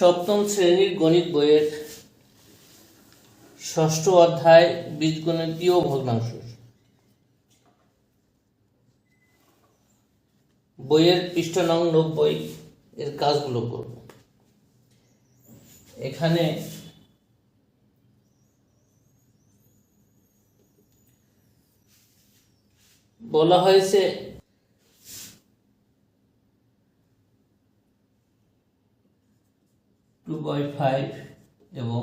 সপ্তম শ্রেণির গণিত বইয়ের ষষ্ঠ অধ্যায় বীজগণিতীয় ভগ্নাংশ। বইয়ের পৃষ্ঠ নং নব্বই এর কাজগুলো করব। এখানে বলা হয়েছে টু বাই ফাইভ এবং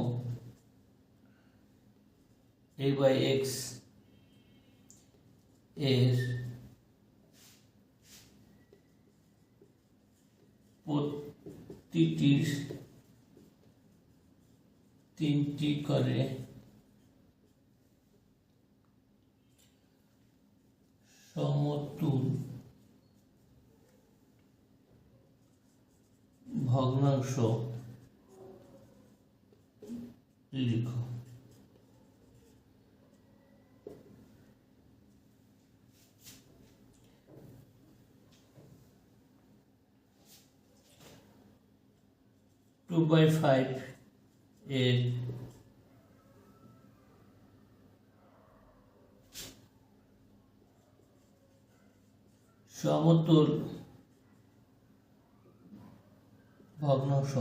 এ বাই এক্সের প্রতিটির তিনটি করে সমতুল ভগ্নাংশ লিখো টু বাই ফাইভ এর সমতুল ভগ্নাংশ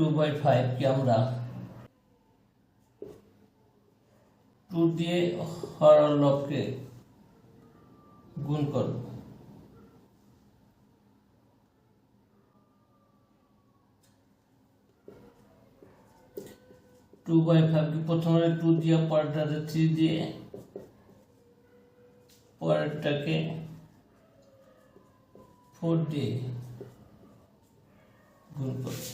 টু বাই ফাইভকে আমরা টু দিয়ে হরণ লবকে গুণ করব। টু বাই ফাইভকে প্রথমে টু দিয়ে পরেরটাতে থ্রি দিয়ে পরেরটাকে ফোর দিয়ে গুণ করব।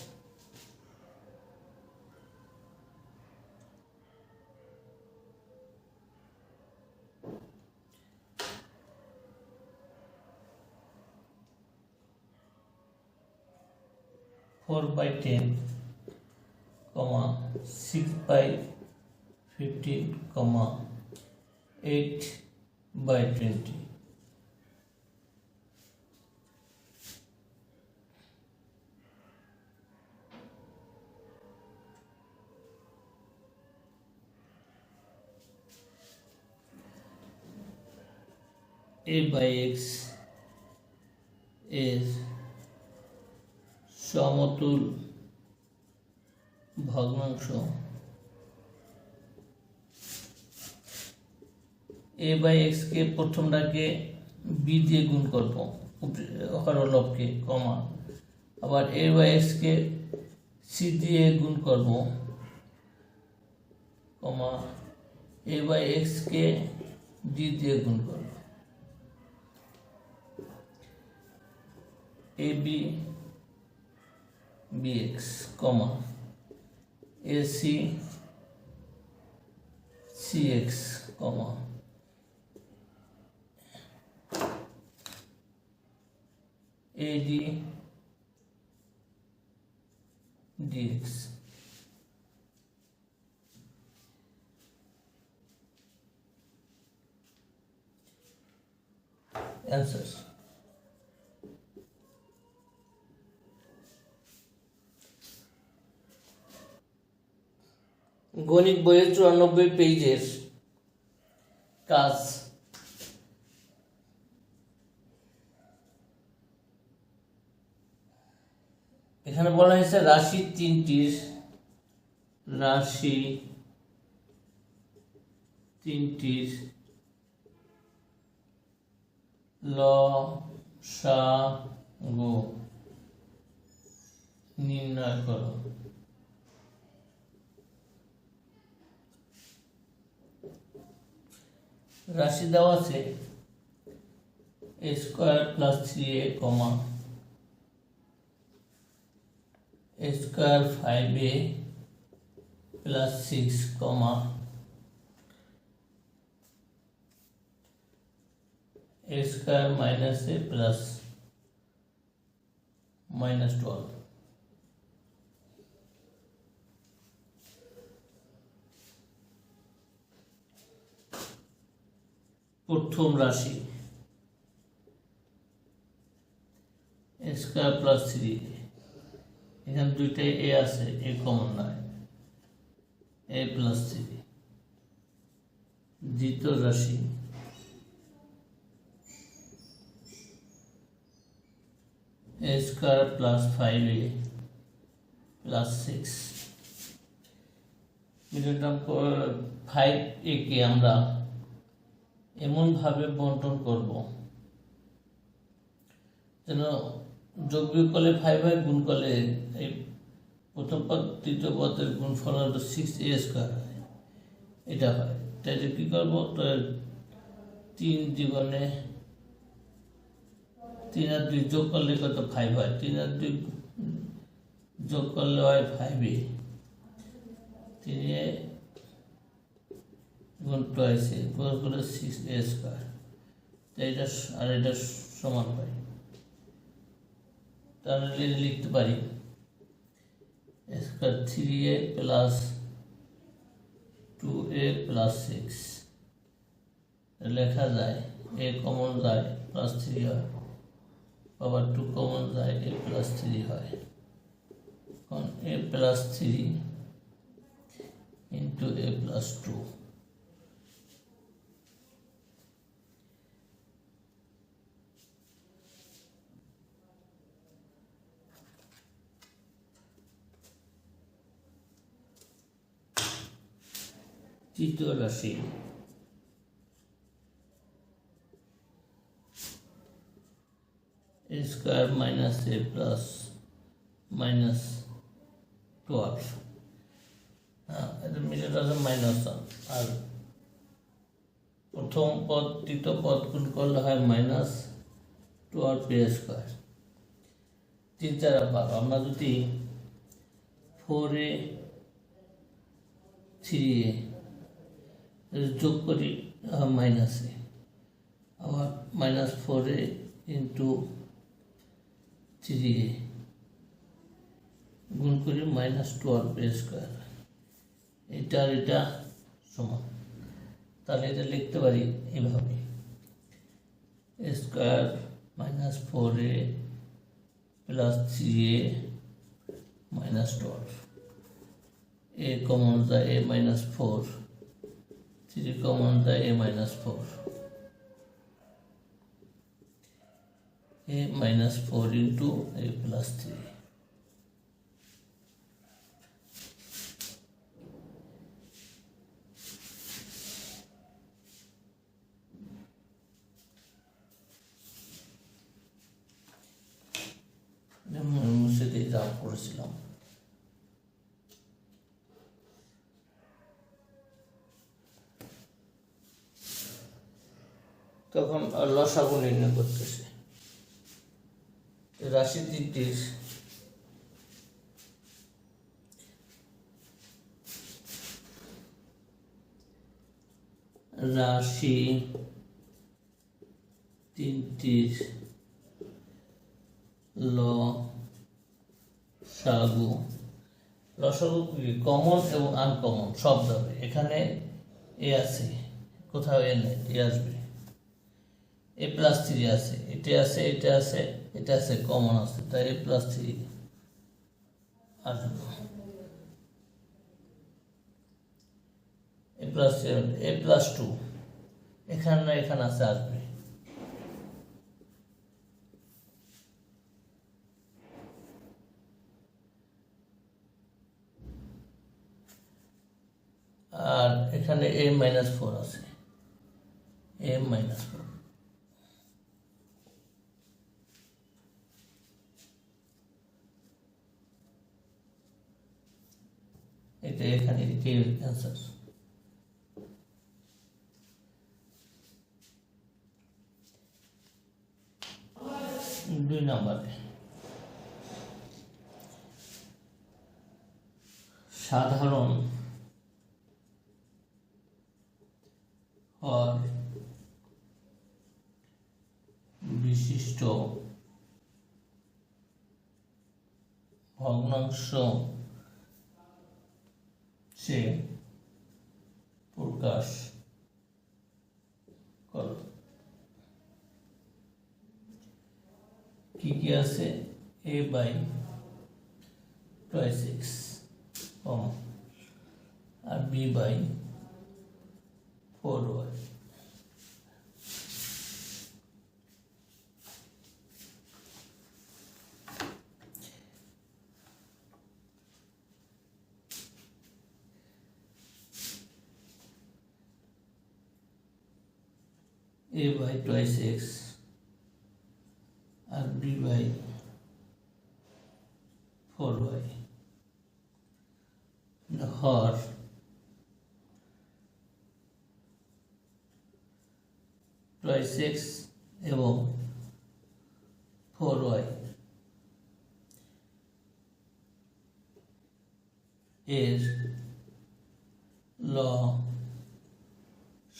4 by 10 comma 6 by 15 comma 8 by 20 a by x is সমতুল ভগ্নাংশ। এ বাই এক্স কে প্রথমটাকে বি দিয়ে গুণ করব হরলবকে কমা আবার এ বাই এক্স কে সি দিয়ে গুণ করব কমা এ বাই এক্স কে ডি দিয়ে গুণ করব। A B bx comma ac cx comma. Ad dx answers গণিত বইয়ের চুরানব্বই পেজের কাজ। এখানে বলা হয়েছে রাশি তিনটির রাশি তিনটির ল, সা, গো নির্ণয় করো। রাশি দেওয়া আছে a square plus three a comma a square five a plus six comma a square minus a plus minus twelve প্রথম রাশি। A square plus three. এখানে দুইটাই এ আছে, এ কমন নয়। A plus three. দ্বিতীয় রাশি। A square plus five a plus six. Million five একে আমরা? এমনভাবে বন্টন করব যেন যোগ বিয়োগ করলে ফাইভ হয় গুণ করলে এই প্রথম পদ, তৃতীয় পদের গুণ ফল হলো সিক্স এ স্কোয়ার হয় এটা হয়। তাই কী করব? তো তিন জীবনে তিন আর দুই যোগ করলে কত? ফাইভ হয়। তিন আর দুই যোগ করলে হয় ফাইভ এ তিনে গুণ টয়েস এ গুণ করে সিক্স এ স্কোয়ার এটা আর এটা সমান হয় তাহলে এটা লিখতে পারি square three a plus two a plus six লেখা যায় এ কমন যায় প্লাস থ্রি হয়। আবার টু কমন যায় এ প্লাস থ্রি হয়। এখন a plus three into a plus two তৃতীয় রাশি square minus a plus minus twelve হ্যাঁ এটা মাইনাস আর প্রথম পদ, তৃতীয় পদ গুণ করলে হয় মাইনাস টুয়েলভ এ স্কোয়ার তিন চার আমরা যদি ফোর এ থ্রি এ যোগ করি মাইনাসে আবার minus four a into three a. গুণ করি মাইনাস টুয়েলভ স্কোয়ার এটা আর এটা সমান। তাহলে এটা লিখতে পারি এভাবে a square minus four a plus three a minus twelve a common যায় a minus four three common যায় a minus four a minus 4 into a plus 3. মুছে দিয়ে যা করেছিলাম তখন লসাগু নির্ণয় করতেছে। রাশি তিনটির রাশি তিনটির ল সাগু লসাগু কমন এবং আনকমন সব যাবে এখানে এ আছে, কোথাও এ নেই, এ আসবে। এ প্লাস থ্রি আছে, এটা আছে এটা আছে এটা আছে কমন আছে, তাই এ প্লাস থ্রি আসবে। A plus a plus two এখানে না এখানে আছে, আসবে। আর এখানে এ মাইনাস ফোর আছে এ মাইনাস ফোর এটা এখানে এটাই অ্যান্সার দুই নম্বরে সাধারণ হর বিশিষ্ট ভগ্নাংশ সে প্রকাশ কর। কি কি আছে? এ by twice x com R b by four y a by twice x আর b by 4y হর টয়েস এক্স এবং ফোর ওয়াই এর ল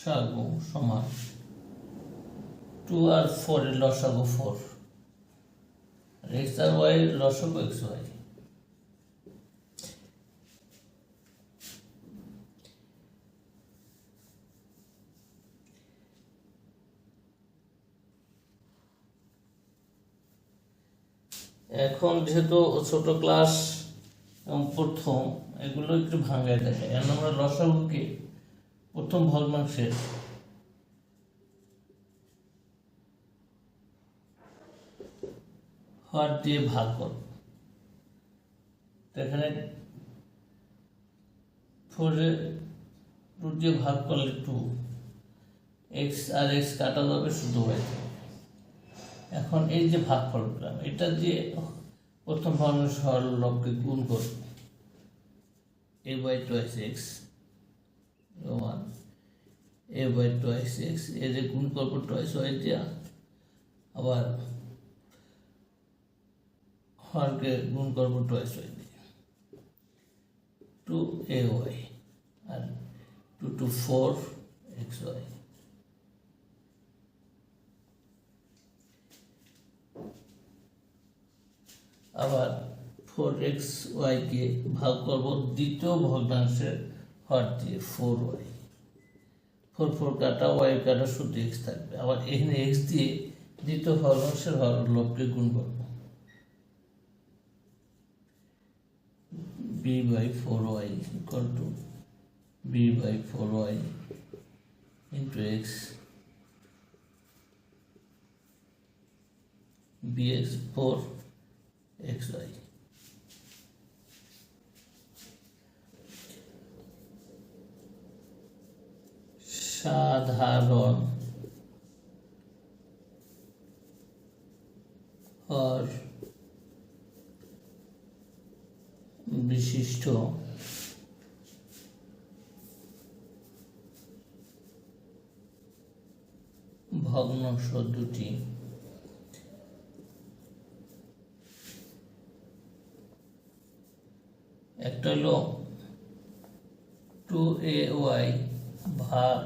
সাগু সমান। টু আর ফোর এর লসাগু ফোর এক্স আর ওয়াই লসাগু এক্স এখন যেহেতু ছোট ক্লাস এবং প্রথম, এগুলো একটু ভাঙায় দেখে এখন আমরা লসাগুকে প্রথম ভগ্নাংশের হর দিয়ে ভাগ করব এখানে ফোরে টু দিয়ে ভাগ করলে টু এক্স আর এক্স কাটা যাবে শুধু হয়ে এখন এই যে ভাগ করলাম, এটা দিয়ে প্রথম ধরনের সরলকে গুণ করব। A by twice x one a by twice x a যে গুণ করব টোয়াইস ওয়াই দিয়া, আবার হরকে গুণ করব টোয়াইস ওয়াই দিয়ে। Two A Y R two two four x y আবার ফোর এক্স ওয়াইকে ভাগ করব দ্বিতীয় ভগ্নাংশের হর দিয়ে ফোর ওয়াই ফোর ফোর কাটা ওয়াই কাটা শুধু এক্স থাকবে। আবার এখানে এক্স দিয়ে দ্বিতীয় ভগ্নাংশের হর লবকে গুণ করব four y equal to b by four y into x bx 4 xy সাধারণ হর বিশিষ্ট ভগ্নাংশ দুটি একটা হলো টু এ ওয়াই ভাগ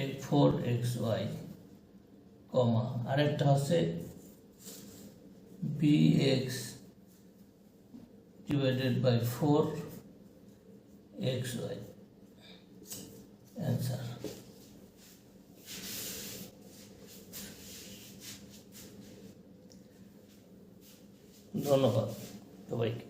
এক ফোর এক্স ওয়াই কমা। আরেকটা হচ্ছে b x divided by four x y answer ধন্যবাদ সবাইকে